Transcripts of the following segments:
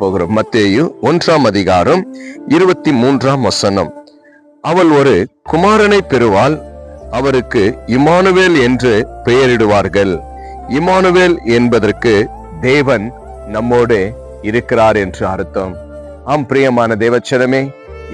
போகிறோம். மத்தேயு ஒன்றாம் அதிகாரம் இருபத்தி மூன்றாம் வசனம். அவள் ஒரு குமாரனை பெறுவாள் அவருக்கு இமானுவேல் என்று பெயரிடுவார்கள். இமானுவேல் என்பதற்கு தேவன் நம்மோடு இருக்கிறார் என்று அர்த்தம். ஆம் பிரியமான தேவச்சரமே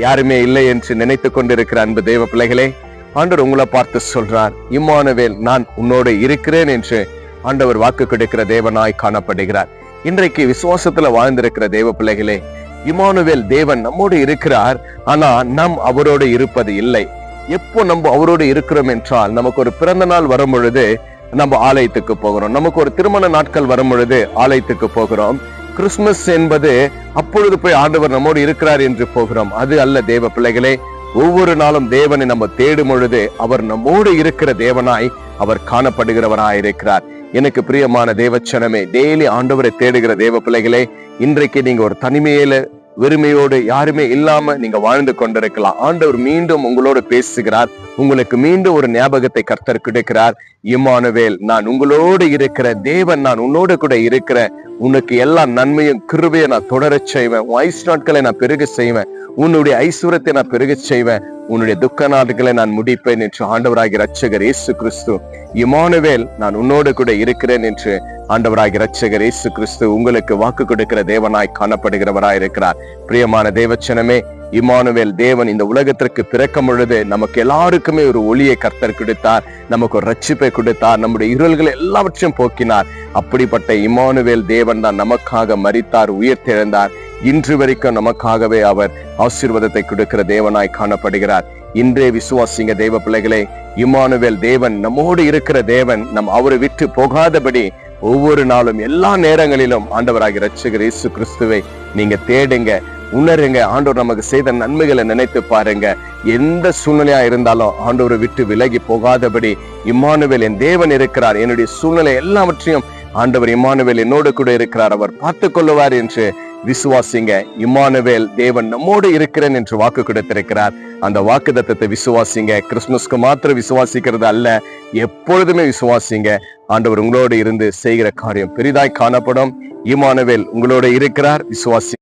யாருமே இல்லை என்று நினைத்து கொண்டிருக்கிற அன்பு தேவ பிள்ளைகளே ஆண்டவர் உங்களை பார்த்து சொல்றார் இம்மானுவேல் நான் உன்னோடு இருக்கிறேன் என்று ஆண்டவர் வாக்கு கொடுக்கிற தேவனாய் காணப்படுகிறார். இன்றைக்கு விசுவாசத்துல வாழ்ந்திருக்கிற தேவ பிள்ளைகளே இமானுவேல் தேவன் நம்மோடு இருக்கிறார் ஆனா நாம் அவரோடு இருப்பது இல்லை. எப்போ நம்ம அவரோடு இருக்கிறோம் என்றால் நமக்கு ஒரு பிறந்த நாள் வரும் பொழுது நம்ம ஆலயத்துக்கு போகிறோம். நமக்கு ஒரு திருமண நாட்கள் வரும் பொழுது ஆலயத்துக்கு போகிறோம். கிறிஸ்துமஸ் என்பது அப்பொழுது போய் ஆண்டவர் நம்மோடு இருக்கிறார் என்று போகிறோம். அது அல்ல தேவ பிள்ளைகளே ஒவ்வொரு நாளும் தேவனை நம்ம தேடும் பொழுது அவர் நம்மோடு இருக்கிற தேவனாய் அவர் காணப்படுகிறவராய் இருக்கிறார் எனக்கு பிரியமான தேவச்சனமே டெய்லி ஆண்டவரை தேடுகிற தேவ பிள்ளைகளே இன்றைக்கு நீங்க ஒரு தனிமையில வெறுமையோடு யாருமே இல்லாம நீங்க வாழ்ந்து கொண்டிருக்கலாம். ஆண்டவர் மீண்டும் உங்களோடு பேசுகிறார். உங்களுக்கு மீண்டும் ஒரு ஞாபகத்தை கர்த்தர் கிடைக்கிறார். இம்மானுவேல் நான் உங்களோடு இருக்கிற தேவன் நான் உன்னோடு கூட இருக்கிற உனக்கு எல்லா நன்மையும் கிருபையை நான் தொடரச் செய்வேன். உன் ஐஸ் நாட்களை நான் பெருக செய்வேன். உன்னுடைய ஐஸ்வரத்தை நான் பெருக செய்வேன். உன்னுடைய துக்க நாட்களை நான் முடிப்பேன் என்று ஆண்டவராகி ரட்சகர் இயேசு கிறிஸ்து இமானுவேல் நான் உன்னோடு கூட இருக்கிறேன் என்று ஆண்டவராகி ரட்சகர் இயேசு கிறிஸ்து உங்களுக்கு வாக்கு கொடுக்கிற தேவனாய் காணப்படுகிறவராய் இருக்கிறார். பிரியமான தேவச்சனமே இமானுவேல் தேவன் இந்த உலகத்திற்கு பிறக்கும் பொழுது நமக்கு எல்லாருக்குமே ஒரு ஒளியை கர்த்தர் கொடுத்தார் நமக்கு ஒரு ரட்சிப்பை கொடுத்தார் நம்முடைய இருள்களை எல்லாவற்றையும் போக்கினார். அப்படிப்பட்ட இமானுவேல் தேவன் தான் நமக்காக உயிர் திழந்தார். இன்று வரைக்கும் நமக்காகவே அவர் ஆசீர்வாதத்தை கொடுக்கிற தேவனாய் காணப்படுகிறார். இன்றே விசுவாசிங்க தேவ பிள்ளைகளே இமானுவேல் தேவன் நம்மோடு இருக்கிற தேவன் நம் அவரை விட்டு போகாதபடி ஒவ்வொரு நாளும் எல்லா நேரங்களிலும் ஆண்டவராக ரட்சகர் இயேசு கிறிஸ்துவை நீங்க தேடுங்க உணருங்க. ஆண்டவர் நமக்கு செய்த நன்மைகளை நினைத்து பாருங்க. எந்த சூழ்நிலையா இருந்தாலும் ஆண்டவரை விட்டு விலகி போகாதபடி இம்மானுவேல் என் தேவன் இருக்கிறார். என்னுடைய சூழ்நிலை எல்லாவற்றையும் ஆண்டவர் இமானுவேல் என்னோடு கூட இருக்கிறார். அவர் பார்த்து கொள்ளுவார் என்று விசுவாசிங்க. இமானுவேல் தேவன் நம்மோடு இருக்கிறேன் என்று வாக்கு கொடுத்திருக்கிறார். அந்த வாக்கு தத்தத்தை விசுவாசிங்க. கிறிஸ்துமஸ்க்கு மாத்திரம் விசுவாசிக்கிறது அல்ல. எப்பொழுதுமே விசுவாசிங்க. ஆண்டவர் உங்களோடு இருந்து செய்கிற காரியம் பெரிதாய் காணப்படும். இமானுவேல் உங்களோடு இருக்கிறார். விசுவாசி